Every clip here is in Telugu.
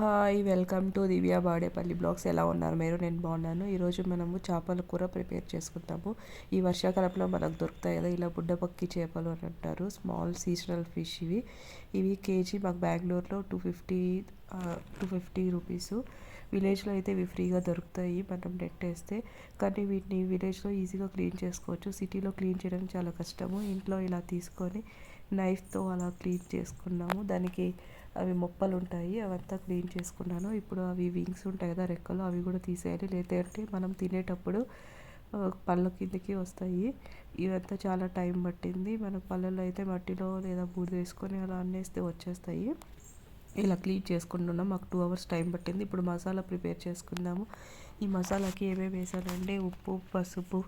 Hi welcome to Divya Badepalli blogs. ఎలా ఉన్నారు మీరు? నేను బాగున్నాను. ఈరోజు మనము చేపల కూర ప్రిపేర్ చేసుకుంటాము ఈ వర్షాకాలంలో మనకు దొరుకుతాయి కదా ఇలా బుడ్డపక్కి చేపలు అని అంటారు. స్మాల్ సీజనల్ ఫిష్ ఇవి. ఇవి కేజీ మాకు బెంగళూరులో two fifty two fifty rupees. విలేజ్లో అయితే ఇవి ఫ్రీగా దొరుకుతాయి మనం నెట్ వేస్తే. కానీ వీటిని విలేజ్లో ఈజీగా క్లీన్ చేసుకోవచ్చు. సిటీలో క్లీన్ చేయడం చాలా కష్టము. ఇంట్లో ఇలా తీసుకొని నైఫ్తో అలా క్లీన్ చేసుకున్నాము. దానికి అవి మొప్పలు ఉంటాయి అవంతా క్లీన్ చేసుకున్నాను. ఇప్పుడు అవి వింగ్స్ ఉంటాయి కదా రెక్కలు అవి కూడా తీసేయాలి. లేదంటే మనం తినేటప్పుడు పళ్ళ కిందకి వస్తాయి. ఇవంతా చాలా టైం పట్టింది. మన పళ్ళలో అయితే మట్టిలో లేదా బూడిద వేసుకొని అలా అన్నేస్తే వచ్చేస్తాయి. ఇలా క్లీన్ చేసుకుంటున్నాం. మాకు టూ అవర్స్ టైం పట్టింది. ఇప్పుడు మసాలా ప్రిపేర్ చేసుకుందాము. ఈ మసాలాకి ఏమేమి వేసానంటే ఉప్పు పసుపు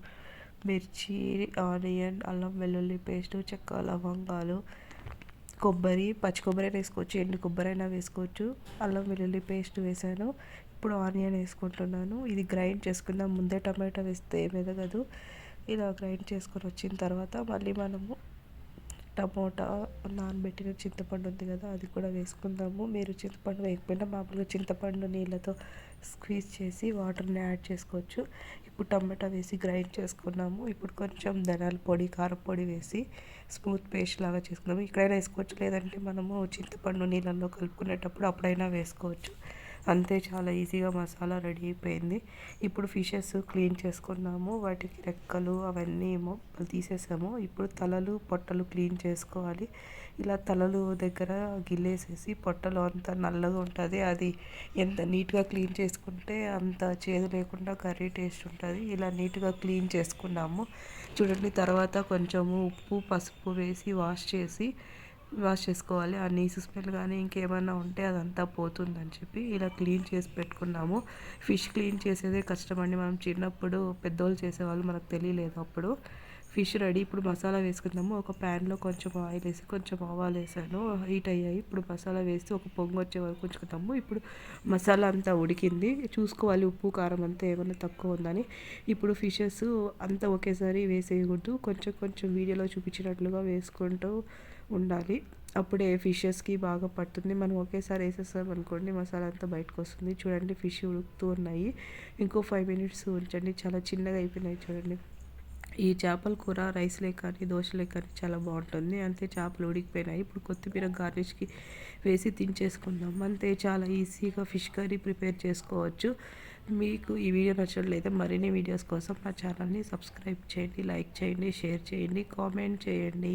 మిర్చి ఆనియన్ అల్లం వెల్లుల్లి పేస్టు చెక్క లవంగాలు కొబ్బరి పచ్చి కొబ్బరి వేసుకోవచ్చు ఎండు కొబ్బరి అయినా వేసుకోవచ్చు. అల్లం వెల్లుల్లి పేస్ట్ వేసాను. ఇప్పుడు ఆనియన్ వేసుకుంటున్నాను. ఇది గ్రైండ్ చేసుకుందాం. ముందే టమాటా వేస్తే మెదగదు ఇలా గ్రైండ్ చేసుకొని వచ్చిన తర్వాత మళ్ళీ మనము టమోటా నానబెట్టిన చింతపండు ఉంది కదా అది కూడా వేసుకుందాము. మీరు చింతపండు వేయకపోయినా మామూలుగా చింతపండు నీళ్ళతో స్క్వీజ్ చేసి వాటర్ని యాడ్ చేసుకోవచ్చు. ఇప్పుడు టమాటా వేసి గ్రైండ్ చేసుకున్నాము. ఇప్పుడు కొంచెం ధనాల పొడి కారం పొడి వేసి స్మూత్ పేస్ట్ లాగా చేసుకున్నాము. ఇక్కడైనా వేసుకోవచ్చు. లేదంటే మనము చింతపండు నీళ్ళల్లో కలుపుకునేటప్పుడు అప్పుడైనా వేసుకోవచ్చు. అంతే చాలా ఈజీగా మసాలా రెడీ అయిపోయింది. ఇప్పుడు ఫిషెస్ క్లీన్ చేసుకున్నాము. వాటికి రెక్కలు అవన్నీ ఏమో తీసేసాము. ఇప్పుడు తలలు పొట్టలు క్లీన్ చేసుకోవాలి. ఇలా తలలు దగ్గర గిల్లేసేసి పొట్టలు అంత నల్లగా ఉంటుంది. అది ఎంత నీట్గా క్లీన్ చేసుకుంటే అంత చేదు లేకుండా కర్రీ టేస్ట్ ఉంటుంది. ఇలా నీట్గా క్లీన్ చేసుకున్నాము. చూడండి తర్వాత కొంచెము ఉప్పు పసుపు వేసి వాష్ చేసి వాష్ చేసుకోవాలి. ఆ నీసు స్మెల్ కానీ ఇంకేమైనా ఉంటే అదంతా పోతుందని చెప్పి ఇలా క్లీన్ చేసి పెట్టుకున్నాము. ఫిష్ క్లీన్ చేసేదే కష్టమండి మనం చిన్నప్పుడు పెద్దోళ్ళు చేసేవాళ్ళు మనకు తెలియలేదు అప్పుడు. Fish ready. ఇప్పుడు మసాలా వేసుకుందాము. ఒక ప్యాన్లో కొంచెం ఆయిల్ వేసి కొంచెం ఆవాలు వేసాను. హీట్ అయ్యాయి. ఇప్పుడు మసాలా వేసి ఒక పొంగు వచ్చే వరకు ఉంచుకుందాము. ఇప్పుడు మసాలా అంతా ఉడికింది. చూసుకోవాలి ఉప్పు కారం అంతా ఏమైనా తక్కువ ఉందని. ఇప్పుడు ఫిషెస్ అంతా ఒకేసారి వేసేయకూడదు. కొంచెం కొంచెం వీడియోలో చూపించినట్లుగా వేసుకుంటూ ఉండాలి. అప్పుడే ఫిషెస్కి బాగా పడుతుంది. మనం ఒకేసారి వేసేస్తాం అనుకోండి మసాలా అంతా బయటకు వస్తుంది. చూడండి ఫిష్ ఉడుకుతూ ఉన్నాయి. ఇంకో ఫైవ్ మినిట్స్ ఉంచండి. చాలా చిన్నగా అయిపోయినాయి చూడండి. ఈ చేపల కూర రైస్లే కానీ దోశలే కానీ చాలా బాగుంటుంది. అంతే చేపలు ఉడికిపోయినాయి. ఇప్పుడు కొత్తిమీర గార్నిష్కి వేసి తినేసుకుందాం అంతే చాలా ఈజీగా ఫిష్ కర్రీ ప్రిపేర్ చేసుకోవచ్చు. మీకు ఈ వీడియో నచ్చట్లయితే మరిన్ని వీడియోస్ కోసం మా ఛానల్ని సబ్స్క్రైబ్ చేయండి లైక్ చేయండి షేర్ చేయండి కామెంట్ చేయండి.